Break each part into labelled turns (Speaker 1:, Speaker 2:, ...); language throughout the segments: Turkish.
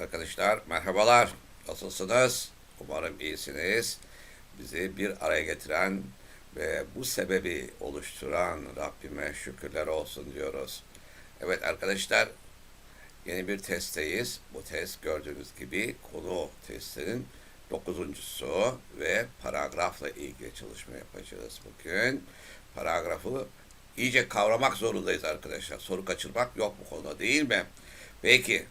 Speaker 1: Arkadaşlar merhabalar. Nasılsınız? Umarım iyisiniz. Bizi bir araya getiren ve bu sebebi oluşturan Rabbime şükürler olsun diyoruz. Evet arkadaşlar yeni bir testteyiz. Bu test gördüğünüz gibi konu testinin dokuzuncusu ve paragrafla ilgili çalışma yapacağız bugün. Paragrafı iyice kavramak zorundayız arkadaşlar. Soru kaçırmak yok bu konuda değil mi? Peki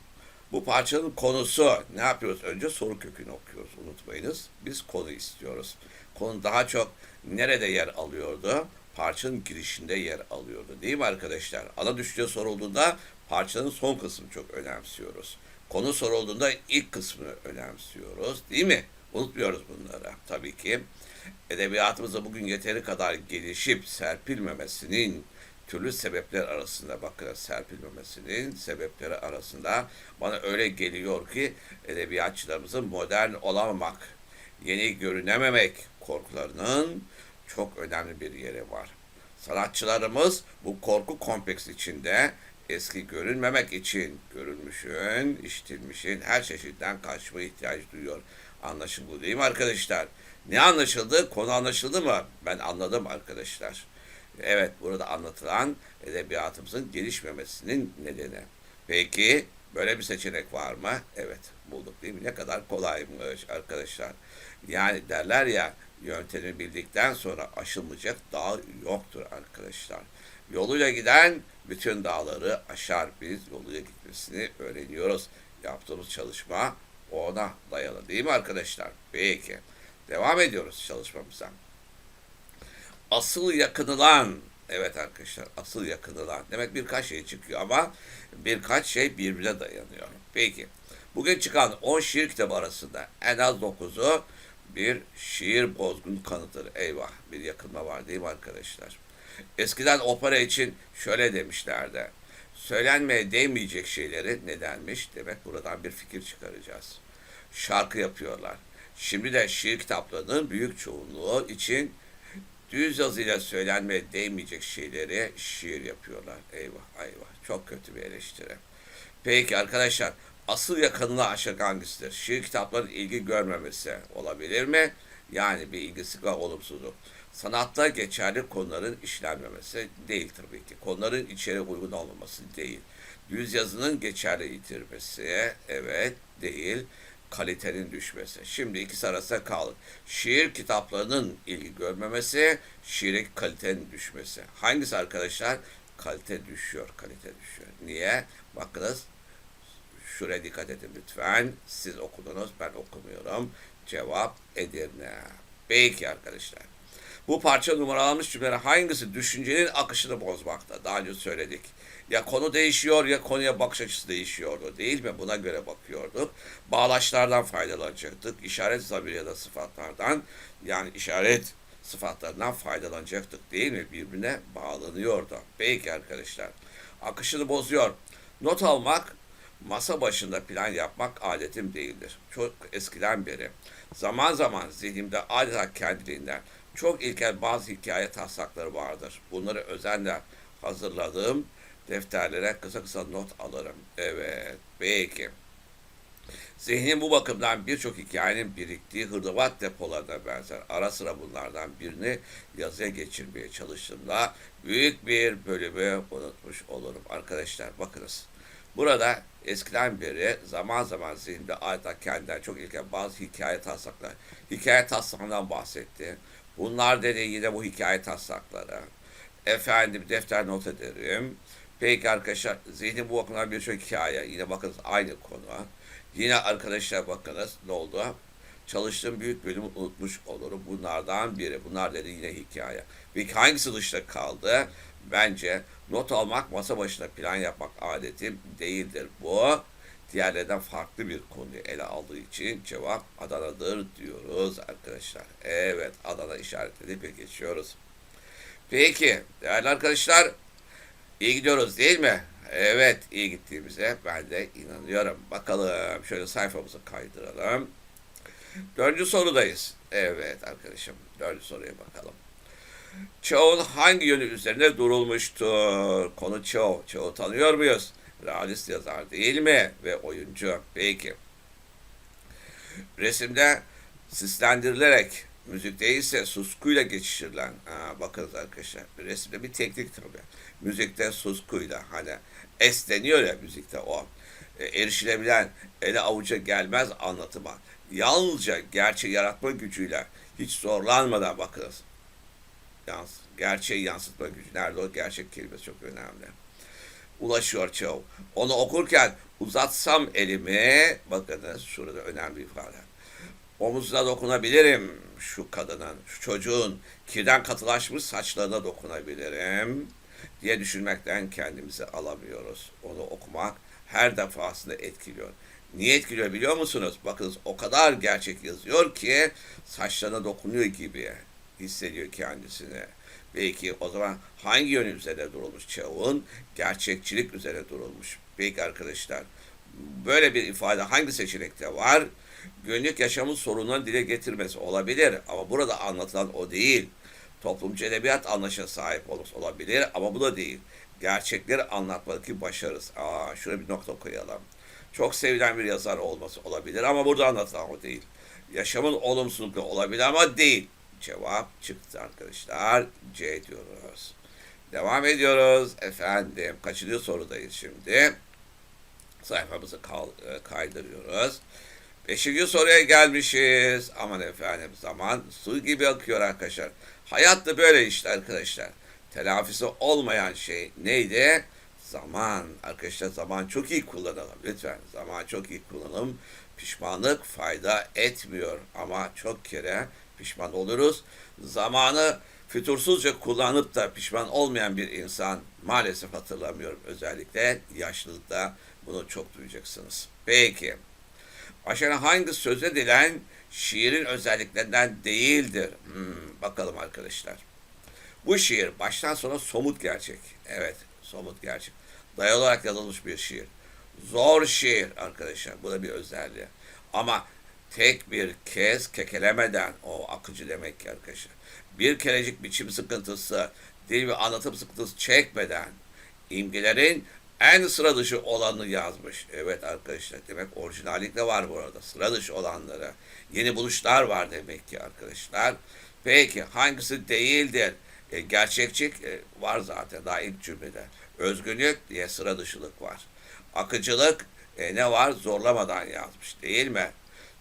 Speaker 1: bu parçanın konusu ne yapıyoruz? Önce soru kökünü okuyoruz unutmayınız. Biz konu istiyoruz. Konu daha çok nerede yer alıyordu? Parçanın girişinde yer alıyordu. Değil mi arkadaşlar? Ana düşünce sorulduğunda parçanın son kısmını çok önemsiyoruz. Konu sorulduğunda ilk kısmını önemsiyoruz. Değil mi? Unutmuyoruz bunları tabii ki. Edebiyatımızda bugün yeteri kadar gelişip serpilmemesinin türlü sebepler arasında bakın serpilmemesinin sebepleri arasında bana öyle geliyor ki edebiyatçılarımızın modern olamamak, yeni görünememek korkularının çok önemli bir yeri var. Sanatçılarımız bu korku kompleksi içinde eski görünmemek için görülmüşün, işitilmişin her çeşitten kaçma ihtiyacı duyuyor. Anlaşıldı değil mi arkadaşlar? Ne anlaşıldı? Konu anlaşıldı mı? Ben anladım arkadaşlar. Evet, burada anlatılan edebiyatımızın gelişmemesinin nedeni. Peki, böyle bir seçenek var mı? Evet, bulduk değil mi? Ne kadar kolaymış arkadaşlar. Yani derler ya, yöntemi bildikten sonra aşılmayacak dağ yoktur arkadaşlar. Yoluyla giden bütün dağları aşar. Biz yoluyla gitmesini öğreniyoruz. Yaptığımız çalışma ona dayalı değil mi arkadaşlar? Peki. Devam ediyoruz çalışmamıza asıl yakınılan evet arkadaşlar asıl yakınılan demek birkaç şey çıkıyor ama birkaç şey birbirine dayanıyor. Peki bugün çıkan 10 şiir kitabı arasında en az 9'u bir şiir bozgun kanıtır. Eyvah bir yakınma var değil mi arkadaşlar? Eskiden opera için şöyle demişlerdi. Söylenmeye değmeyecek şeyleri nedenmiş? Demek buradan bir fikir çıkaracağız. Şarkı yapıyorlar. Şimdi de şiir kitaplarının büyük çoğunluğu için düz yazıyla söylenmeye değmeyecek şeyleri şiir yapıyorlar. Eyvah eyvah. Çok kötü bir eleştiri. Peki arkadaşlar asıl yakınlığa aşık hangisidir? Şiir kitapların ilgi görmemesi olabilir mi? Yani bir ilgisi ve olumsuzluk. Sanatta geçerli konuların işlenmemesi değil tabii ki. Konuların içeri uygun olmaması değil. Düz yazının geçerli yitirmesi evet değil kalitenin düşmesi. Şimdi ikisi arasında kaldık. Şiir kitaplarının ilgi görmemesi, şiire kalitenin düşmesi. Hangisi arkadaşlar? Kalite düşüyor, kalite düşüyor. Niye? Bakınız şuraya dikkat edin lütfen. Siz okudunuz, ben okumuyorum. Cevap Edirne. Peki arkadaşlar. Bu parça numaralanmış cümleler hangisi düşüncenin akışını bozmakta? Daha önce söyledik. Ya konu değişiyor ya konuya bakış açısı değişiyordu değil mi? Buna göre bakıyorduk. Bağlaçlardan faydalanacaktık. İşaret zamiri ya da sıfatlardan yani işaret sıfatlarından faydalanacaktık değil mi? Birbirine bağlanıyordu. Peki arkadaşlar. Akışını bozuyor. Not almak masa başında plan yapmak adetim değildir. Çok eskiden beri. Zaman zaman zihnimde adeta kendiliğinden çok ilkel bazı hikaye taslakları vardır. Bunları özenle hazırladığım defterlere kısa kısa not alırım. Evet, peki. Zihnin bu bakımdan birçok hikayenin biriktiği hırdavat depolarına benzer. Ara sıra bunlardan birini yazıya geçirmeye çalıştığımda büyük bir bölümü unutmuş olurum. Arkadaşlar bakınız. Burada eskiden beri zaman zaman zihnimde adeta kendinden çok ilkel bazı hikaye taslaklar. Hikaye taslağından bahsetti. Bunlar dedi yine bu hikaye taslakları. Efendim defter not ederim. Peki arkadaşlar zihnin bu bakımdan birçok hikaye. Yine bakınız aynı konu. Yine arkadaşlar bakınız ne oldu? Çalıştığım büyük bölümü unutmuş olurum. Bunlardan biri. Bunlar dedi yine hikaye. Peki hangisi dışta kaldı? Bence not almak, masa başında plan yapmak adetim değildir. Bu diğerlerden farklı bir konuyu ele aldığı için cevap Adana'dır diyoruz arkadaşlar. Evet Adana işaretleri bir geçiyoruz. Peki değerli arkadaşlar iyi gidiyoruz değil mi? Evet iyi gittiğimize ben de inanıyorum. Bakalım şöyle sayfamızı kaydıralım. Dördüncü sorudayız. Evet arkadaşım dördüncü soruya bakalım. Çoğun hangi yönü üzerine durulmuştur? Konu çoğu. Çoğu tanıyor muyuz? realist yazar değil mi? Ve oyuncu. Peki. Resimde sislendirilerek, müzikte ise suskuyla geçiştirilen, aa, bakınız arkadaşlar, resimde bir teknik tabii. Müzikte suskuyla, hani esleniyor ya müzikte o. E, erişilebilen, ele avuca gelmez anlatıma. Yalnızca gerçeği yaratma gücüyle, hiç zorlanmadan bakınız. Yans, gerçeği yansıtma gücü. Nerede o gerçek kelimesi çok önemli. Ulaşıyor çoğu. Onu okurken uzatsam elimi, bakınız şurada önemli ifade. Omuzuna dokunabilirim şu kadının, şu çocuğun kirden katılaşmış saçlarına dokunabilirim diye düşünmekten kendimizi alamıyoruz. Onu okumak her defasında etkiliyor. Niye etkiliyor biliyor musunuz? Bakınız o kadar gerçek yazıyor ki saçlarına dokunuyor gibi hissediyor kendisini. Belki o zaman hangi yönü üzerine durulmuş çağın? Gerçekçilik üzerine durulmuş. Peki arkadaşlar böyle bir ifade hangi seçenekte var? Günlük yaşamın sorunlarını dile getirmesi olabilir ama burada anlatılan o değil. Toplumcu edebiyat anlayışına sahip olması olabilir ama bu da değil. Gerçekleri anlatmadaki başarız. Aa, şuraya bir nokta koyalım. Çok sevilen bir yazar olması olabilir ama burada anlatılan o değil. Yaşamın olumsuzlukları olabilir ama değil. Cevap çıktı arkadaşlar. C diyoruz. Devam ediyoruz. Efendim kaçıncı sorudayız şimdi? Sayfamızı e, kaydırıyoruz. Beşinci soruya gelmişiz. Aman efendim zaman su gibi akıyor arkadaşlar. Hayat da böyle işte arkadaşlar. Telafisi olmayan şey neydi? Zaman. Arkadaşlar zaman çok iyi kullanalım. Lütfen zaman çok iyi kullanalım. Pişmanlık fayda etmiyor ama çok kere pişman oluruz. Zamanı fütursuzca kullanıp da pişman olmayan bir insan maalesef hatırlamıyorum. Özellikle yaşlılıkta bunu çok duyacaksınız. Peki. Aşağıda hangi söz edilen şiirin özelliklerinden değildir? Hmm, bakalım arkadaşlar. Bu şiir baştan sona somut gerçek. Evet, somut gerçek. Dayalı olarak yazılmış bir şiir. Zor şiir arkadaşlar. Bu da bir özelliği. Ama tek bir kez kekelemeden o akıcı demek ki arkadaşlar. Bir kerecik biçim sıkıntısı, dil ve anlatım sıkıntısı çekmeden imgelerin en sıra dışı olanı yazmış. Evet arkadaşlar demek orijinallik de var burada. Sıra dışı olanları. Yeni buluşlar var demek ki arkadaşlar. Peki hangisi değildir? E, gerçekçik e, var zaten daha ilk cümlede. Özgünlük diye sıra dışılık var. Akıcılık e, ne var? Zorlamadan yazmış değil mi?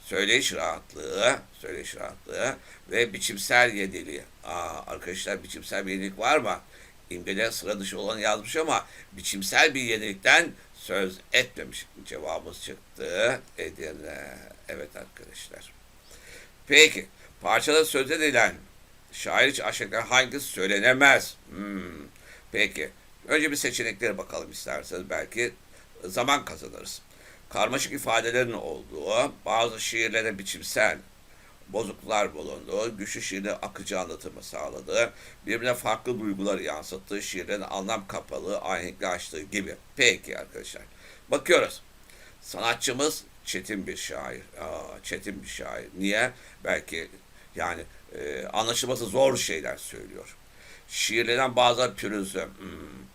Speaker 1: Söyleyiş rahatlığı, söyleyiş rahatlığı ve biçimsel yeniliği. Aa, arkadaşlar biçimsel bir yenilik var mı? İmgeler sıra dışı olanı yazmış ama biçimsel bir yenilikten söz etmemiş. Cevabımız çıktı. Edirne. Evet arkadaşlar. Peki. Parçada söz edilen şair için aşağıdakiler hangisi söylenemez? Hmm. Peki. Önce bir seçeneklere bakalım isterseniz. Belki zaman kazanırız. Karmaşık ifadelerin olduğu, bazı şiirlere biçimsel bozukluklar bulunduğu, güçlü şiirde akıcı anlatımı sağladığı, birbirine farklı duyguları yansıttığı, şiirlerin anlam kapalı, ahenkli açtığı gibi. Peki arkadaşlar. Bakıyoruz. Sanatçımız çetin bir şair. Aa, çetin bir şair. Niye? Belki yani e, anlaşılması zor şeyler söylüyor. Şiirlerden bazıları pürüzlü. Hmm,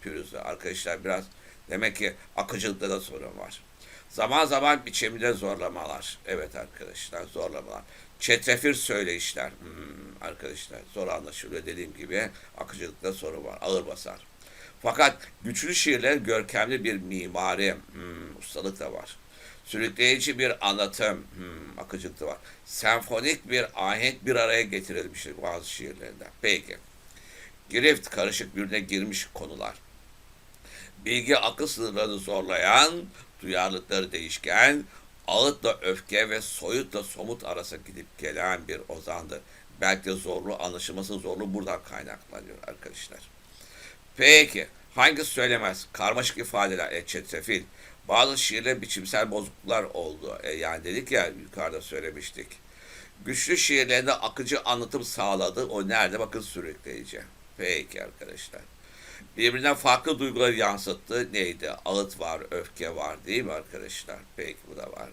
Speaker 1: pürüzlü. Arkadaşlar biraz demek ki akıcılıkta da sorun var. Zaman zaman biçimde zorlamalar. Evet arkadaşlar zorlamalar. Çetrefil söyleyişler. Hmm, arkadaşlar zor anlaşılıyor dediğim gibi akıcılıkta sorun var. Ağır basar. Fakat güçlü şiirler görkemli bir mimari, hmm, ustalık da var. Sürükleyici bir anlatım, hmm, akıcılık da var. Senfonik bir ahenk bir araya getirilmiştir bazı şiirlerinde. Peki. Girift karışık birbirine girmiş konular. Bilgi akıl sınırlarını zorlayan, duyarlılıkları değişken, ağıtla öfke ve soyutla somut arası gidip gelen bir ozandır. Belki de zorlu, anlaşılması zorlu buradan kaynaklanıyor arkadaşlar. Peki, hangisi söylemez? Karmaşık ifadeler, e, çetrefil. Bazı şiirler biçimsel bozukluklar oldu. E, yani dedik ya, yukarıda söylemiştik. Güçlü şiirlerinde akıcı anlatım sağladı. O nerede? Bakın sürükleyici. Peki arkadaşlar. Birbirinden farklı duyguları yansıttı. Neydi? Ağıt var, öfke var değil mi arkadaşlar? Peki bu da var.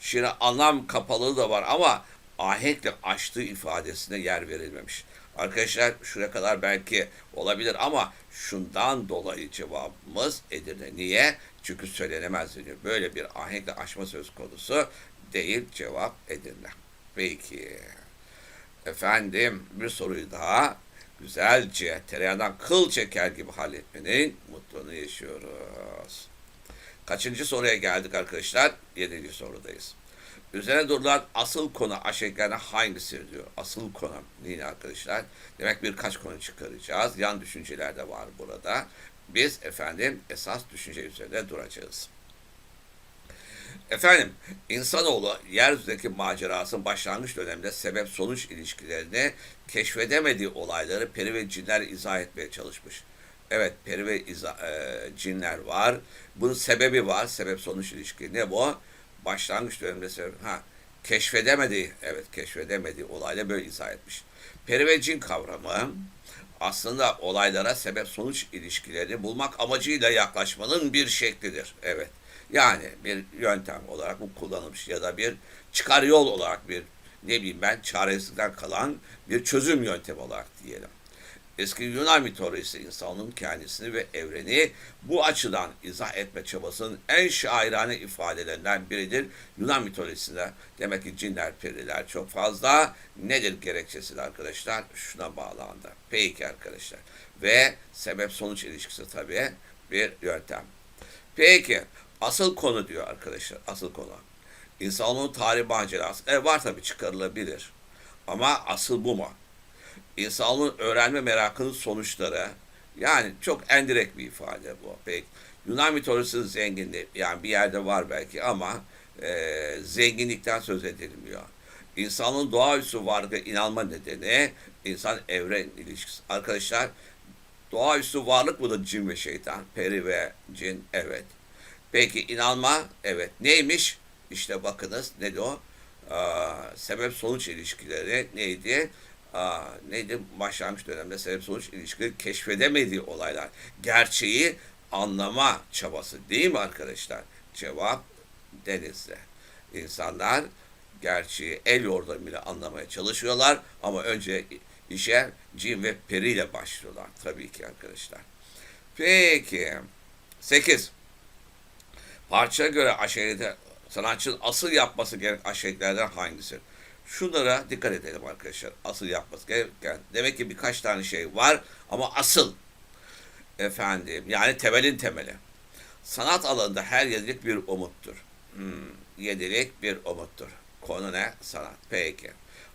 Speaker 1: Şiirin anlam kapalığı da var ama ahenkle açtığı ifadesine yer verilmemiş. Arkadaşlar şuraya kadar belki olabilir ama şundan dolayı cevabımız Edirne. Niye? Çünkü söylenemez deniyor. Böyle bir ahenkle açma söz konusu değil cevap Edirne. Peki. Efendim bir soruyu daha güzelce tereyağından kıl çeker gibi halletmenin mutluluğunu yaşıyoruz. Kaçıncı soruya geldik arkadaşlar? Yedinci sorudayız. Üzerine durulan asıl konu aşağıdakilerden hangisidir diyor. Asıl konu yine arkadaşlar. Demek birkaç konu çıkaracağız. Yan düşünceler de var burada. Biz efendim esas düşünce üzerinde duracağız. Efendim, insanoğlu yeryüzündeki macerasının başlangıç döneminde sebep sonuç ilişkilerini keşfedemediği olayları peri ve cinler izah etmeye çalışmış. Evet, peri ve iza, e, cinler var. Bunun sebebi var, sebep sonuç ilişki. Ne bu? Başlangıç döneminde sebep, ha, keşfedemediği, evet keşfedemediği olayla böyle izah etmiş. Peri ve cin kavramı aslında olaylara sebep sonuç ilişkilerini bulmak amacıyla yaklaşmanın bir şeklidir. Evet. Yani bir yöntem olarak bu kullanılmış ya da bir çıkar yol olarak bir ne bileyim ben çaresizlikten kalan bir çözüm yöntemi olarak diyelim. Eski Yunan mitolojisi insanın kendisini ve evreni bu açıdan izah etme çabasının en şairane ifadelerinden biridir. Yunan mitolojisinde demek ki cinler, periler çok fazla. Nedir gerekçesi arkadaşlar? Şuna bağlandı. Peki arkadaşlar. Ve sebep sonuç ilişkisi tabii bir yöntem. Peki asıl konu diyor arkadaşlar. Asıl konu. İnsanoğlunun tarih macerası. E var tabii çıkarılabilir. Ama asıl bu mu? İnsanlığın öğrenme merakının sonuçları. Yani çok endirek bir ifade bu. Peki Yunan mitolojisinin zenginliği yani bir yerde var belki ama e, zenginlikten söz edilmiyor. İnsanın doğaüstü varlığı inanma nedeni insan evren ilişkisi. Arkadaşlar doğaüstü varlık mıdır cin ve şeytan? Peri ve cin evet. Peki inanma evet. Neymiş? İşte bakınız ne o? Aa, sebep sonuç ilişkileri neydi? Aa, neydi? Başlangıç dönemde sebep sonuç ilişkileri keşfedemediği olaylar. Gerçeği anlama çabası değil mi arkadaşlar? Cevap denizde. İnsanlar gerçeği el yordamıyla anlamaya çalışıyorlar ama önce işe cin ve periyle başlıyorlar tabii ki arkadaşlar. Peki. 8. Parçaya göre aşirete sanatçının asıl yapması gereken aşiretlerden hangisi? Şunlara dikkat edelim arkadaşlar. Asıl yapması gereken. Demek ki birkaç tane şey var ama asıl efendim yani temelin temeli. Sanat alanında her yedilik bir umuttur. Hmm, yedilik bir umuttur. Konu ne? Sanat. Peki.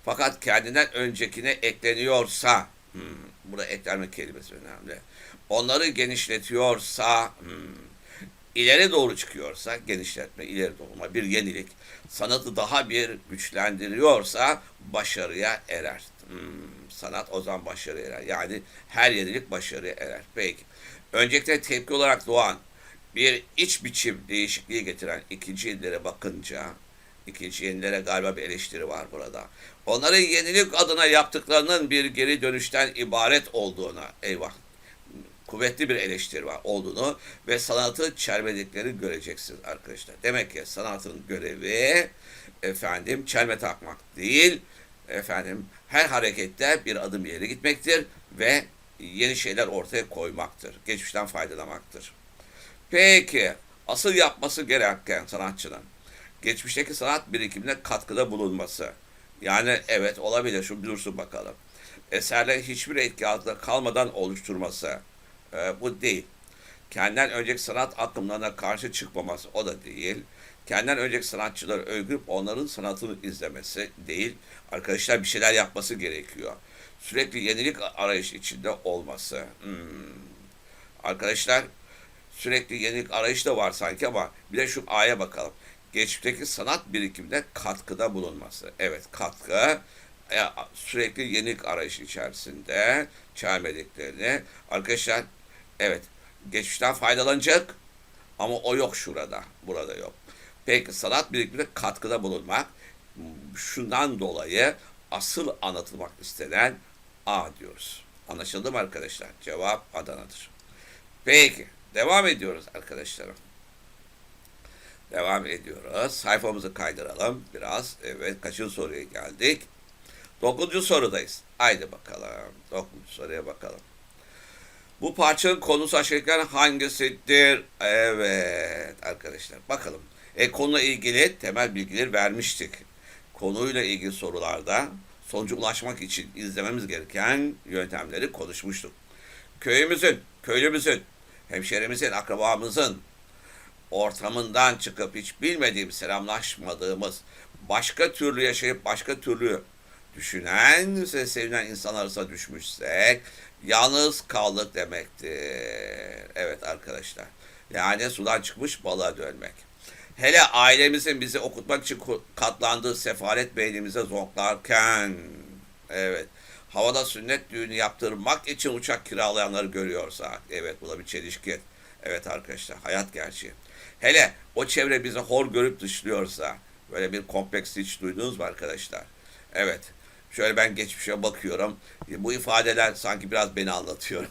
Speaker 1: Fakat kendinden öncekine ekleniyorsa, hmm, burada eklenme kelimesi önemli. Onları genişletiyorsa, hmm, ileri doğru çıkıyorsa, genişletme, ileri doğru bir yenilik, sanatı daha bir güçlendiriyorsa başarıya erer. Hmm, sanat o zaman başarıya erer. Yani her yenilik başarıya erer. Peki. Öncelikle tepki olarak doğan bir iç biçim değişikliği getiren ikinci yenilere bakınca, ikinci yenilere galiba bir eleştiri var burada. Onların yenilik adına yaptıklarının bir geri dönüşten ibaret olduğuna, eyvah kuvvetli bir eleştiri olduğunu ve sanatı çelmedikleri göreceksiniz arkadaşlar. Demek ki sanatın görevi efendim çelme takmak değil, efendim her harekette bir adım ileri gitmektir ve yeni şeyler ortaya koymaktır. Geçmişten faydalamaktır. Peki asıl yapması gereken sanatçının geçmişteki sanat birikimine katkıda bulunması. Yani evet olabilir şu dursun bakalım. Eserler hiçbir etki altında kalmadan oluşturması e, bu değil. Kendinden önceki sanat akımlarına karşı çıkmaması o da değil. Kendinden önceki sanatçıları övgüp onların sanatını izlemesi değil. Arkadaşlar bir şeyler yapması gerekiyor. Sürekli yenilik arayış içinde olması. Hmm. Arkadaşlar sürekli yenilik arayış da var sanki ama bir de şu A'ya bakalım. Geçmişteki sanat birikiminde katkıda bulunması. Evet katkı sürekli yenilik arayış içerisinde çelmediklerini. Arkadaşlar Evet. Geçmişten faydalanacak ama o yok şurada. Burada yok. Peki sanat birikimine katkıda bulunmak şundan dolayı asıl anlatılmak istenen A diyoruz. Anlaşıldı mı arkadaşlar? Cevap Adana'dır. Peki. Devam ediyoruz arkadaşlarım. Devam ediyoruz. Sayfamızı kaydıralım biraz. Evet kaçıncı soruya geldik? Dokuzuncu sorudayız. Haydi bakalım. Dokuzuncu soruya bakalım. Bu parçanın konusu aşağıdakilerden hangisidir? Evet arkadaşlar bakalım. E, konuyla ilgili temel bilgileri vermiştik. Konuyla ilgili sorularda sonuca ulaşmak için izlememiz gereken yöntemleri konuşmuştuk. Köyümüzün, köylümüzün, hemşerimizin, akrabamızın ortamından çıkıp hiç bilmediğimiz, selamlaşmadığımız, başka türlü yaşayıp başka türlü düşünen ve sevilen insan arasına düşmüşsek yalnız kaldık demektir. Evet arkadaşlar. Yani sudan çıkmış balığa dönmek. Hele ailemizin bizi okutmak için katlandığı sefalet beynimize zonklarken, evet, havada sünnet düğünü yaptırmak için uçak kiralayanları görüyorsak, evet bu da bir çelişki. Evet arkadaşlar, hayat gerçeği. Hele o çevre bizi hor görüp dışlıyorsa, böyle bir kompleks hiç duydunuz mu arkadaşlar? Evet, Şöyle ben geçmişe bakıyorum. Bu ifadeler sanki biraz beni anlatıyor.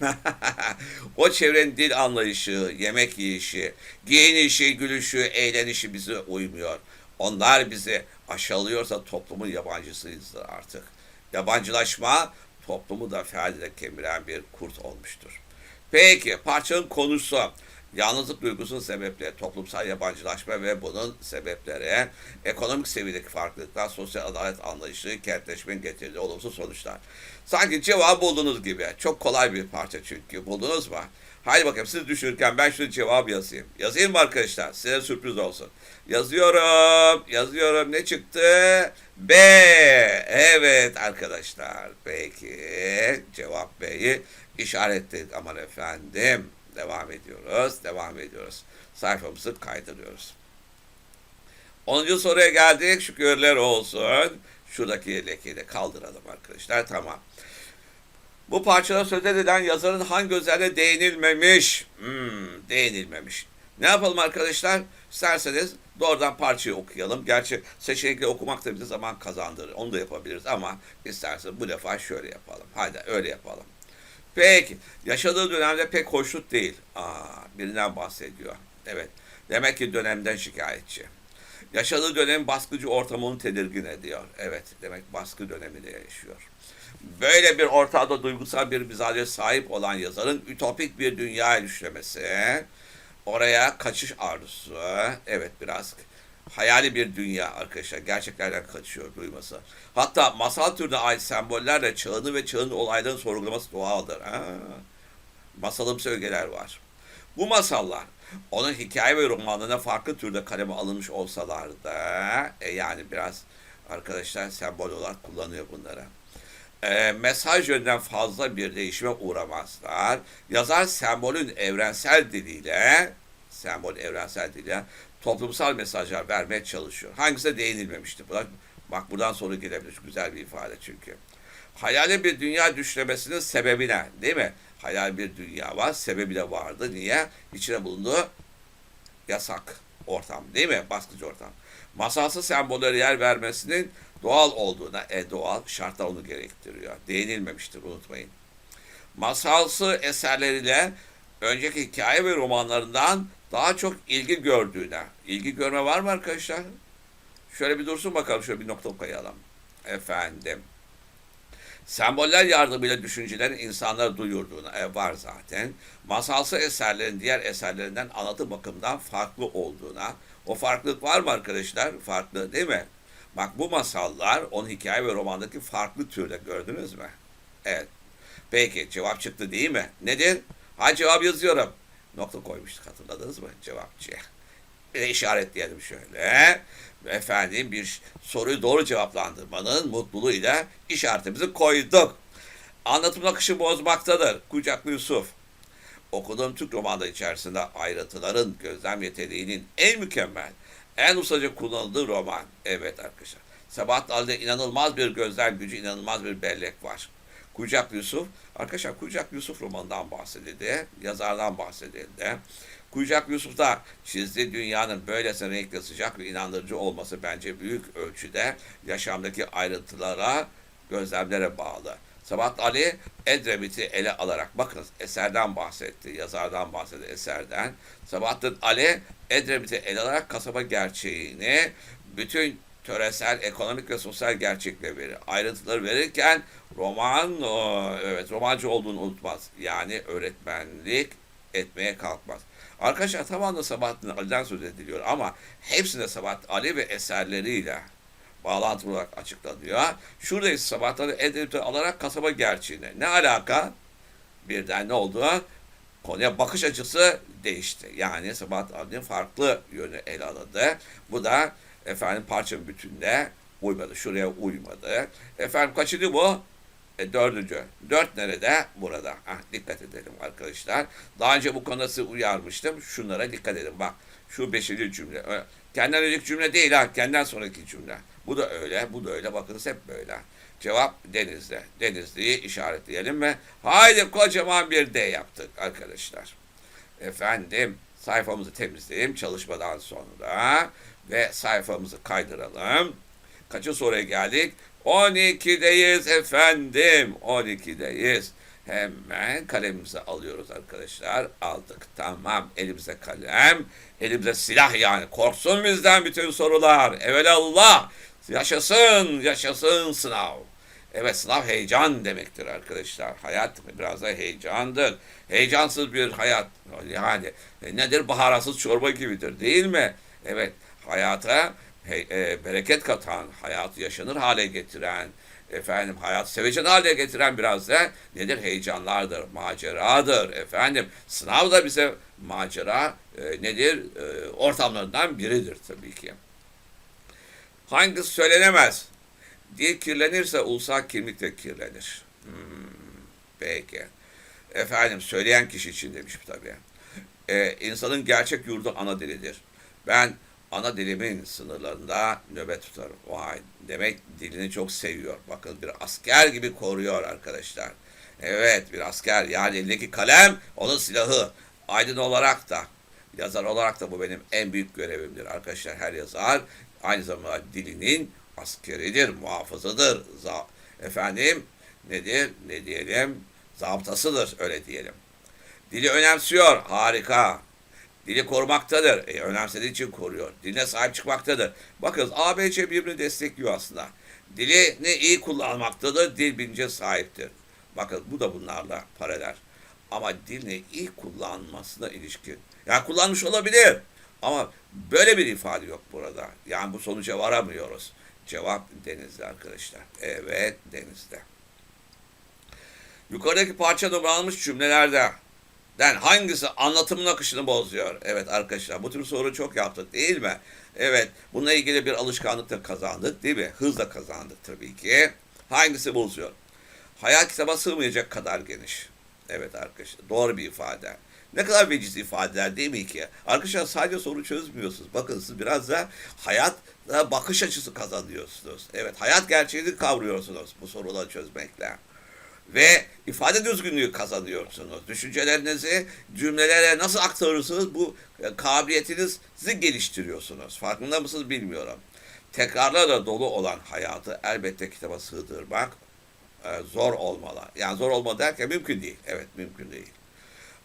Speaker 1: o çevrenin dil anlayışı, yemek yiyişi, giyinişi, gülüşü, eğlenişi bize uymuyor. Onlar bizi aşağılıyorsa toplumun yabancısıyızdır artık. Yabancılaşma toplumu da fealde kemiren bir kurt olmuştur. Peki parçanın konusu Yalnızlık duygusunun sebepleri, toplumsal yabancılaşma ve bunun sebepleri, ekonomik seviyedeki farklılıklar, sosyal adalet anlayışı, kentleşmenin getirdiği olumsuz sonuçlar. Sanki cevabı buldunuz gibi. Çok kolay bir parça çünkü. Buldunuz mu? Haydi bakayım siz düşünürken ben şunu cevap yazayım. Yazayım mı arkadaşlar? Size sürpriz olsun. Yazıyorum. Yazıyorum. Ne çıktı? B. Evet arkadaşlar. Peki. Cevap B'yi işaretledik aman efendim. Devam ediyoruz. Devam ediyoruz. Sayfamızı kaydırıyoruz. 10. soruya geldik. Şükürler olsun. Şuradaki lekeyi de kaldıralım arkadaşlar. Tamam. Bu parçada söz edilen yazarın hangi özelliğe değinilmemiş? Hmm, değinilmemiş. Ne yapalım arkadaşlar? İsterseniz doğrudan parçayı okuyalım. Gerçi seçenekli okumak da bize zaman kazandırır. Onu da yapabiliriz ama isterseniz bu defa şöyle yapalım. Hadi öyle yapalım. Peki. Yaşadığı dönemde pek hoşnut değil. Aa, birinden bahsediyor. Evet. Demek ki dönemden şikayetçi. Yaşadığı dönem baskıcı ortamını tedirgin ediyor. Evet. Demek baskı döneminde yaşıyor. Böyle bir ortada duygusal bir mizaca sahip olan yazarın ütopik bir dünya düşlemesi, oraya kaçış arzusu, evet biraz hayali bir dünya arkadaşlar. Gerçeklerden kaçıyor duyması. Hatta masal türüne ait sembollerle çağını ve çağın olaylarını sorgulaması doğaldır. Ha. Masalımsı ögeler var. Bu masallar onun hikaye ve romanlarına farklı türde kaleme alınmış olsalar da e, yani biraz arkadaşlar sembol olarak kullanıyor bunları. E, mesaj yönden fazla bir değişime uğramazlar. Yazar sembolün evrensel diliyle sembol evrensel diliyle toplumsal mesajlar vermeye çalışıyor. Hangisine değinilmemişti? Bak, bak buradan sonra gelebilir. Güzel bir ifade çünkü. Hayali bir dünya düşlemesinin sebebi ne? Değil mi? Hayal bir dünya var. Sebebi de vardı. Niye? İçine bulunduğu yasak ortam. Değil mi? Baskıcı ortam. Masalsı sembollere yer vermesinin doğal olduğuna, e doğal şartlar onu gerektiriyor. Değinilmemiştir unutmayın. Masalsı eserleriyle önceki hikaye ve romanlarından daha çok ilgi gördüğüne. İlgi görme var mı arkadaşlar? Şöyle bir dursun bakalım. Şöyle bir nokta koyalım. Efendim. Semboller yardımıyla düşüncelerin insanlara duyurduğuna e, var zaten. Masalsı eserlerin diğer eserlerinden anlatı bakımından farklı olduğuna. O farklılık var mı arkadaşlar? Farklı değil mi? Bak bu masallar onun hikaye ve romandaki farklı türde gördünüz mü? Evet. Peki cevap çıktı değil mi? Nedir? Ha cevap yazıyorum nokta koymuştuk hatırladınız mı cevapçı? Bir de işaretleyelim şöyle. Efendim bir soruyu doğru cevaplandırmanın mutluluğuyla işaretimizi koyduk. Anlatım akışı bozmaktadır. Kucaklı Yusuf. Okuduğum Türk romanları içerisinde ayrıntıların gözlem yeteneğinin en mükemmel, en ustaca kullanıldığı roman. Evet arkadaşlar. Sabahat Ali'de inanılmaz bir gözlem gücü, inanılmaz bir bellek var. Kucak Yusuf. Arkadaşlar Kucak Yusuf romanından bahsedildi. Yazardan bahsedildi. Kucak Yusuf'ta çizdiği dünyanın böylesine renkli, sıcak ve inandırıcı olması bence büyük ölçüde yaşamdaki ayrıntılara, gözlemlere bağlı. Sabahat Ali Edremit'i ele alarak bakınız eserden bahsetti, yazardan bahsetti eserden. Sabahattin Ali Edremit'i ele alarak kasaba gerçeğini bütün töresel, ekonomik ve sosyal gerçekle verir. Ayrıntıları verirken roman, evet romancı olduğunu unutmaz. Yani öğretmenlik etmeye kalkmaz. Arkadaşlar tamamında Sabahattin Ali'den söz ediliyor ama hepsinde Sabahattin Ali ve eserleriyle bağlantılı olarak açıklanıyor. Şurada ise Sabahattin Ali Edremit'i alarak kasaba gerçeğine. Ne alaka? Birden ne oldu? Konuya bakış açısı değişti. Yani Sabahattin Ali'nin farklı yönü ele alındı. Bu da efendim parçanın bütününe uymadı. Şuraya uymadı. Efendim kaçıncı bu? E, dördüncü. Dört nerede? Burada. Ah, dikkat edelim arkadaşlar. Daha önce bu konuda size uyarmıştım. Şunlara dikkat edin. Bak şu beşinci cümle. Kendinden önceki cümle değil ha. Kendinden sonraki cümle. Bu da öyle. Bu da öyle. Bakınız hep böyle. Cevap denizde. Denizli'yi işaretleyelim ve haydi kocaman bir D yaptık arkadaşlar. Efendim sayfamızı temizleyelim çalışmadan sonra ve sayfamızı kaydıralım. Kaçı soruya geldik? 12'deyiz efendim. 12'deyiz. Hemen kalemimizi alıyoruz arkadaşlar. Aldık. Tamam. Elimize kalem. Elimize silah yani. Korksun bizden bütün sorular. Evelallah. Yaşasın. Yaşasın sınav. Evet sınav heyecan demektir arkadaşlar. Hayat biraz da heyecandır. Heyecansız bir hayat yani e, nedir baharatsız çorba gibidir değil mi? Evet hayata e, bereket katan, hayatı yaşanır hale getiren, efendim hayat sevecen hale getiren biraz da nedir? Heyecanlardır, maceradır efendim. Sınav da bize macera e, nedir? E, ortamlarından biridir tabii ki. Hangisi söylenemez? Dil kirlenirse ulusal kimlik de kirlenir. Hmm, peki. Efendim söyleyen kişi için demiş tabii. Ee, insanın gerçek yurdu ana dilidir. Ben ana dilimin sınırlarında nöbet tutarım. Vay demek dilini çok seviyor. Bakın bir asker gibi koruyor arkadaşlar. Evet bir asker yani elindeki kalem onun silahı. Aydın olarak da yazar olarak da bu benim en büyük görevimdir arkadaşlar. Her yazar aynı zamanda dilinin askeridir, muhafızıdır. Za efendim nedir? Ne diyelim? Zabıtasıdır öyle diyelim. Dili önemsiyor. Harika. Dili korumaktadır. E, önemsediği için koruyor. Diline sahip çıkmaktadır. Bakın ABC birbirini destekliyor aslında. Dilini iyi kullanmaktadır. Dil bilince sahiptir. Bakın bu da bunlarla paralel. Ama dilini iyi kullanmasına ilişkin. Yani kullanmış olabilir. Ama böyle bir ifade yok burada. Yani bu sonuca varamıyoruz. Cevap denizde arkadaşlar. Evet denizde. Yukarıdaki parça numaralanmış cümlelerde den hangisi anlatımın akışını bozuyor? Evet arkadaşlar bu tür soru çok yaptık değil mi? Evet bununla ilgili bir alışkanlık da kazandık değil mi? Hızla kazandık tabii ki. Hangisi bozuyor? Hayal kitaba sığmayacak kadar geniş. Evet arkadaşlar doğru bir ifade. Ne kadar veciz ifadeler değil mi ki? Arkadaşlar sadece soru çözmüyorsunuz. Bakın siz biraz da hayat bakış açısı kazanıyorsunuz. Evet hayat gerçeğini kavruyorsunuz bu soruları çözmekle. Ve ifade düzgünlüğü kazanıyorsunuz. Düşüncelerinizi cümlelere nasıl aktarırsınız bu e, kabiliyetinizi geliştiriyorsunuz. Farkında mısınız bilmiyorum. Tekrarlarla dolu olan hayatı elbette kitaba sığdırmak e, zor olmalı. Yani zor olma derken mümkün değil. Evet mümkün değil.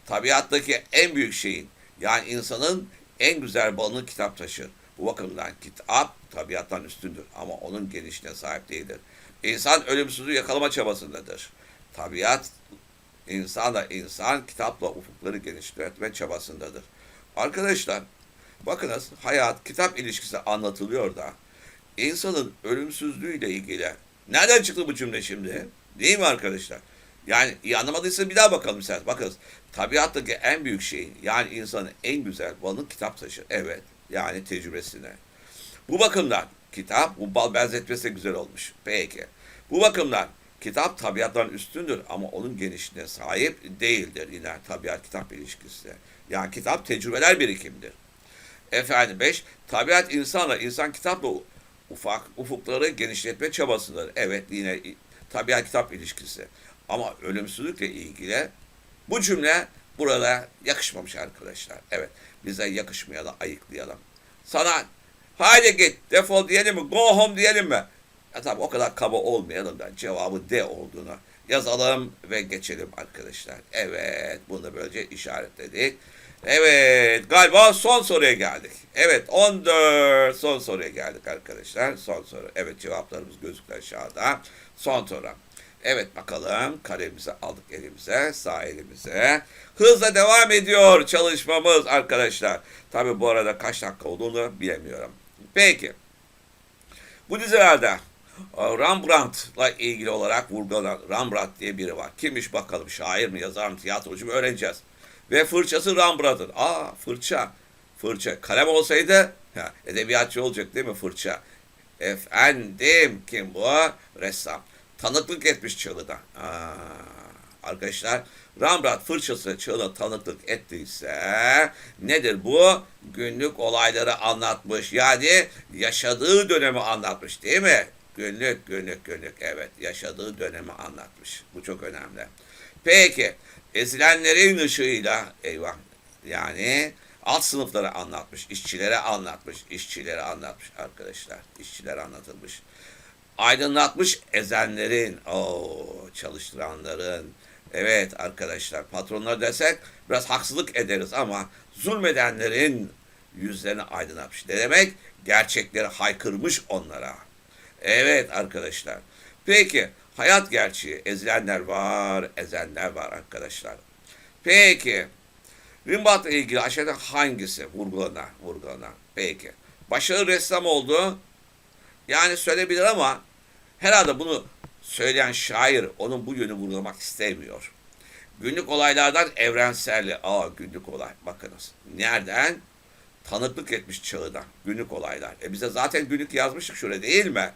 Speaker 1: Tabiattaki en büyük şeyin yani insanın en güzel balını kitap taşır. Bu bakımdan kitap tabiattan üstündür ama onun genişliğine sahip değildir. İnsan ölümsüzlüğü yakalama çabasındadır. Tabiat insan da insan kitapla ufukları genişletme çabasındadır. Arkadaşlar bakınız hayat kitap ilişkisi anlatılıyor da insanın ölümsüzlüğüyle ilgili nereden çıktı bu cümle şimdi? Değil mi arkadaşlar? Yani iyi anlamadıysa bir daha bakalım isterseniz. Bakınız tabiattaki en büyük şeyin yani insanın en güzel balını kitap taşır. Evet yani tecrübesine. Bu bakımdan kitap bu bal benzetmesi güzel olmuş. Peki. Bu bakımdan kitap tabiattan üstündür ama onun genişliğine sahip değildir yine tabiat kitap ilişkisi. Yani kitap tecrübeler birikimidir. Efendim 5. Tabiat insanla, insan kitapla ufak ufukları genişletme çabasıdır. Evet yine tabiat kitap ilişkisi. Ama ölümsüzlükle ilgili bu cümle burada yakışmamış arkadaşlar. Evet bize yakışmaya da ayıklayalım. Sana haydi git defol diyelim mi? Go home diyelim mi? Ya tabii o kadar kaba olmayalım da cevabı D olduğunu yazalım ve geçelim arkadaşlar. Evet bunu da böylece işaretledik. Evet galiba son soruya geldik. Evet 14 son soruya geldik arkadaşlar. Son soru. Evet cevaplarımız gözüküyor aşağıda. Son soru. Evet bakalım kalemimizi aldık elimize, sağ elimize. Hızla devam ediyor çalışmamız arkadaşlar. Tabi bu arada kaç dakika olduğunu bilemiyorum. Peki. Bu dizilerde e, Rembrandt'la ilgili olarak vurgulanan Rembrandt diye biri var. Kimmiş bakalım şair mi yazar mı tiyatrocu mu öğreneceğiz. Ve fırçası Rembrandt'ın. Aa fırça. Fırça. Kalem olsaydı ha, edebiyatçı olacak değil mi fırça? Efendim kim bu? Ressam. Tanıklık etmiş çığlığa. Aa, arkadaşlar Rembrandt fırçası çığlığa tanıklık ettiyse nedir bu? Günlük olayları anlatmış. Yani yaşadığı dönemi anlatmış değil mi? Günlük, günlük, günlük. Evet, yaşadığı dönemi anlatmış. Bu çok önemli. Peki, ezilenlerin ışığıyla, eyvah, yani alt sınıfları anlatmış, işçilere anlatmış, işçilere anlatmış arkadaşlar. İşçiler anlatılmış. Aydınlatmış ezenlerin, o çalıştıranların, evet arkadaşlar patronlar desek biraz haksızlık ederiz ama zulmedenlerin yüzlerini aydınlatmış. Ne demek? Gerçekleri haykırmış onlara. Evet arkadaşlar. Peki hayat gerçeği ezilenler var, ezenler var arkadaşlar. Peki Rimbaud'la ilgili aşağıda hangisi vurgulanan? Vurgulanan. Peki. Başarılı ressam oldu. Yani söyleyebilir ama herhalde bunu söyleyen şair onun bu yönü vurgulamak istemiyor. Günlük olaylardan evrenselli. Aa günlük olay. Bakınız. Nereden? Tanıklık etmiş çağına. Günlük olaylar. E bize zaten günlük yazmıştık şöyle değil mi?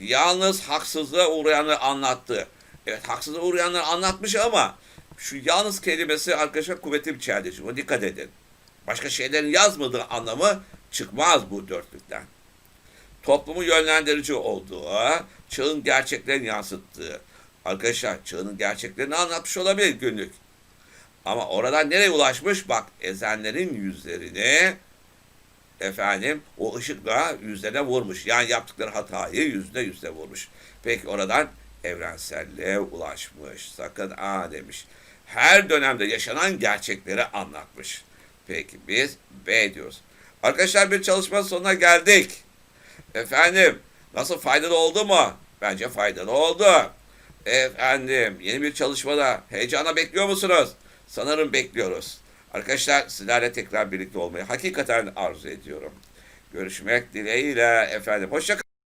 Speaker 1: Yalnız haksızlığa uğrayanı anlattı. Evet haksızlığa uğrayanları anlatmış ama şu yalnız kelimesi arkadaşlar kuvvetli bir çeldici. Ona dikkat edin. Başka şeylerin yazmadığı anlamı çıkmaz bu dörtlükten. Toplumu yönlendirici olduğu, çağın gerçeklerini yansıttığı. Arkadaşlar çağının gerçeklerini anlatmış olabilir günlük. Ama oradan nereye ulaşmış? Bak ezenlerin yüzlerini efendim o ışıkla yüzlerine vurmuş. Yani yaptıkları hatayı yüzde yüzde vurmuş. Peki oradan evrenselliğe ulaşmış. Sakın a demiş. Her dönemde yaşanan gerçekleri anlatmış. Peki biz B diyoruz. Arkadaşlar bir çalışma sonuna geldik. Efendim nasıl faydalı oldu mu? Bence faydalı oldu. Efendim yeni bir çalışmada heyecana bekliyor musunuz? Sanırım bekliyoruz. Arkadaşlar sizlerle tekrar birlikte olmayı hakikaten arzu ediyorum. Görüşmek dileğiyle efendim. Hoşça